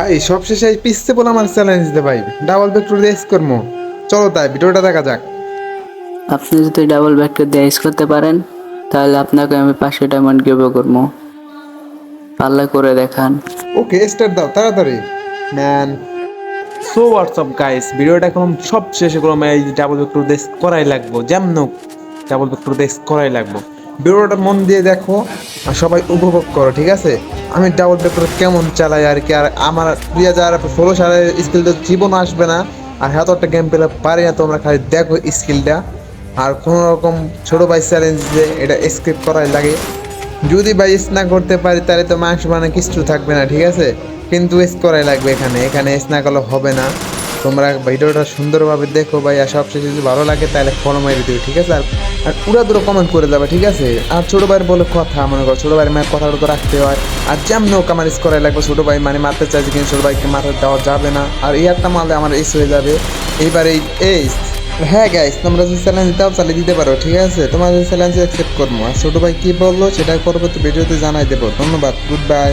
ভাই সবশেষে এই পিসতে বলে আমার চ্যালেঞ্জ দিতে ভাই। ডাবল ভেক্টর দিয়ে করব চলো তাই ভিডিওটা দেখা যাক। আপনি যদি ডাবল ভেক্টর দিয়ে করতে পারেন তাহলে আপনাকে আমি পাঁচশো ডায়মন্ড গিভ করব পাল্লা করে দেখান। ওকে স্টার্ট দাও তাড়াতাড়ি। ম্যান সো হোয়াটসঅ্যাপ গাইস ভিডিওটা এখন সব শেষে করলাম এই ডাবল ভেক্টর দেশ করাই লাগবো। যেমন ডাবল ভেক্টর দেশ করাই লাগবো। ভিডিওটা মন দিয়ে দেখো আর সবাই উপভোগ করো, ঠিক আছে? আমি ডাবল ভেক্টর কেমন চালাই আর কি? আর আমার দুই হাজার ষোলো সালের স্কিল তো জীবন আসবে না। আর হ্যাঁ তো একটা গেম পেলে পারি না, তোমরা খালি দেখো স্কিলটা। আর কোনো রকম ছোটো ভাই চ্যালেঞ্জ যে এটা স্কিপ করাই লাগে। যদি ভাই না করতে পারি, তাহলে তো মাংস মানে কিছু থাকবে না, ঠিক আছে? কিন্তু এস করাই লাগবে এখানে। এখানে এস না করলে হবে না। তোমরা ভিডিওটা সুন্দরভাবে দেখো ভাই, আর সবশেষে যদি ভালো লাগে তাহলে ফলো মারি দিও, ঠিক আছে? আর আর পুরো দূরে কমেন্ট করে যাবে ঠিক আছে? আর ছোটো ভাইয়ের বলে কথা, মনে করো, ছোটো ভাইয়ের মায়ের কথাটা তো রাখতে হয়। আর যেমন হোক, আমার করাই লাগবে ছোটো ভাই মানে মারতে চাইছে কিন্তু ছোটো ভাইকে মারতে দেওয়া যাবে না। আর এই একটা মারলে আমার এস হয়ে যাবে। এইবার এই এই হ্যাঁ গাইস তোমরা যদি চ্যালেঞ্জ দাও চালিয়ে দিতে পারো, ঠিক আছে? তোমাদের চ্যালেঞ্জ অ্যাকসেপ্ট করব। আর ছোটো ভাই কী বলল, সেটা পরবর্তী ভিডিওতে জানাই দেবো। ধন্যবাদ গুড বাই